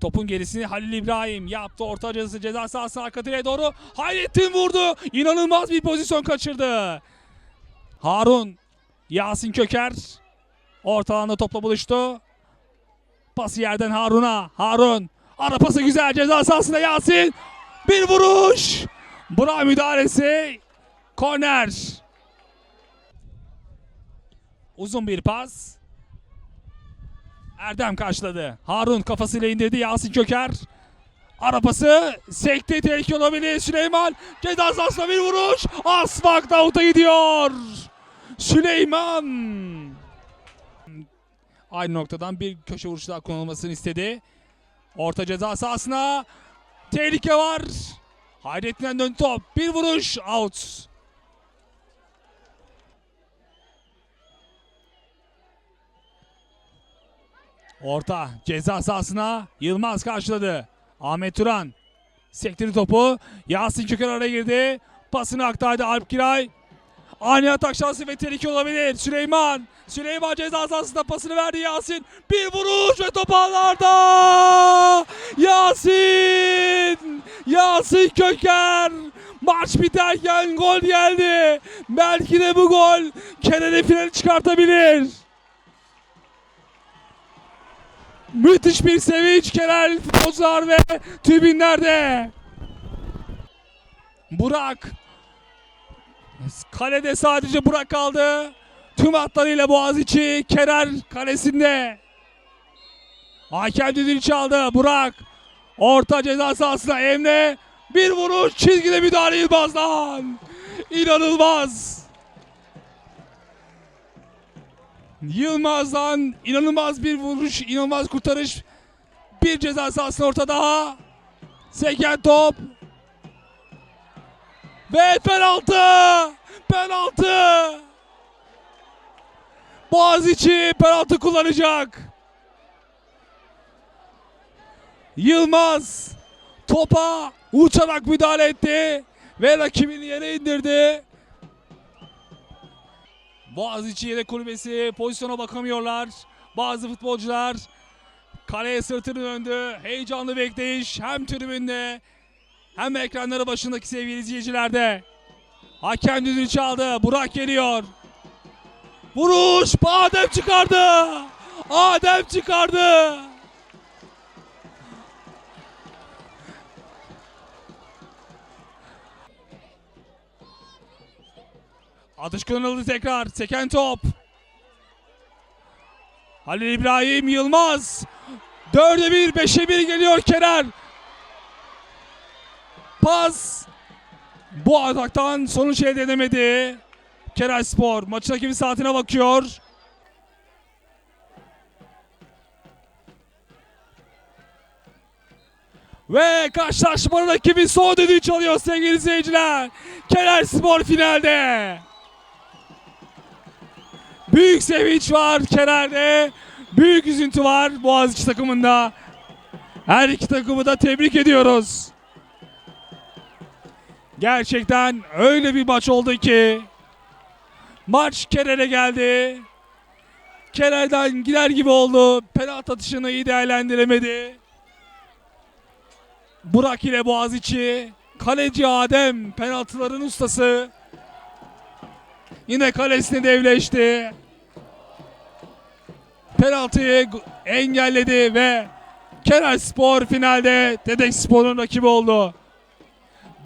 Topun gerisini Halil İbrahim yaptı. Orta cezası ceza sahası arka doğru. Hayrettin vurdu. İnanılmaz bir pozisyon kaçırdı. Harun. Yasin Köker. Orta alanda topla buluştu. Pası yerden Harun'a. Harun. Ara pası güzel. Ceza sahasında Yasin. Bir vuruş. Bura müdahalesi. Korner. Uzun bir pas. Erdem karşıladı. Harun kafasıyla indirdi. Yasin Köker. Arapası sekti tehlike olabilir. Süleyman ceza sahasına bir vuruş. Asfak Davut'a gidiyor. Süleyman. Aynı noktadan bir köşe vuruşu daha kullanılmasını istedi. Orta ceza sahasına tehlike var. Hayrettin'den dön top. Bir vuruş out. Orta ceza sahasına Yılmaz karşıladı. Ahmet Turan sektirdi topu. Yasin Köker araya girdi. Pasını aktardı Alp Kiray. Ani atak şansı ve tehlike olabilir. Süleyman. Süleyman ceza sahasında pasını verdi Yasin. Bir vuruş ve top ağlarda. Yasin. Yasin Köker. Maç biterken gol geldi. Belki de bu gol Kerem'i finali çıkartabilir. Müthiş bir sevinç Kerel futbolcular ve tribünlerde. Burak. Kalede sadece Burak kaldı. Tüm hatlarıyla Boğaziçi Kerel kalesinde. Hakem düdüğünü çaldı. Burak. Orta ceza sahasına Emre. Bir vuruş çizgide müdahale Yılmaz'dan. İnanılmaz. Yılmaz'dan inanılmaz bir vuruş, inanılmaz kurtarış. Bir ceza sahasının orta daha. Seken top. Ve penaltı! Penaltı! Boğaziçi penaltı kullanacak. Yılmaz topa uçarak müdahale etti ve rakibini yere indirdi. Boğaziçi yedek kulübesi pozisyona bakamıyorlar. Bazı futbolcular kaleye sırtını döndü. Heyecanlı bekleyiş hem tribünde hem ekranları başındaki sevgili izleyicilerde. Hakem düdüğünü çaldı. Burak geliyor. Vuruş! Adem çıkardı. Adem çıkardı. Atış kullanıldı tekrar. Seken top. Halil İbrahim Yılmaz. 4'e 1, 5'e 1 geliyor Kerer. Pas. Bu ataktan sonuç elde edemedi. Kerer Spor maçın hakemi saatine bakıyor. Ve karşılaşmanın rakibi son düdüğü çalıyor sevgili seyirciler. Kerer Spor finalde. Büyük sevinç var Kerer'de. Büyük üzüntü var Boğaziçi takımında. Her iki takımı da tebrik ediyoruz. Gerçekten öyle bir maç oldu ki maç Kerer'e geldi. Kerer'den gider gibi oldu. Penaltı atışını iyi değerlendiremedi. Burak ile Boğaziçi. Kaleci Adem penaltıların ustası. Yine kalesini devleşti. Penaltıyı engelledi ve Kenar Spor finalde Dedek Spor'un rakibi oldu.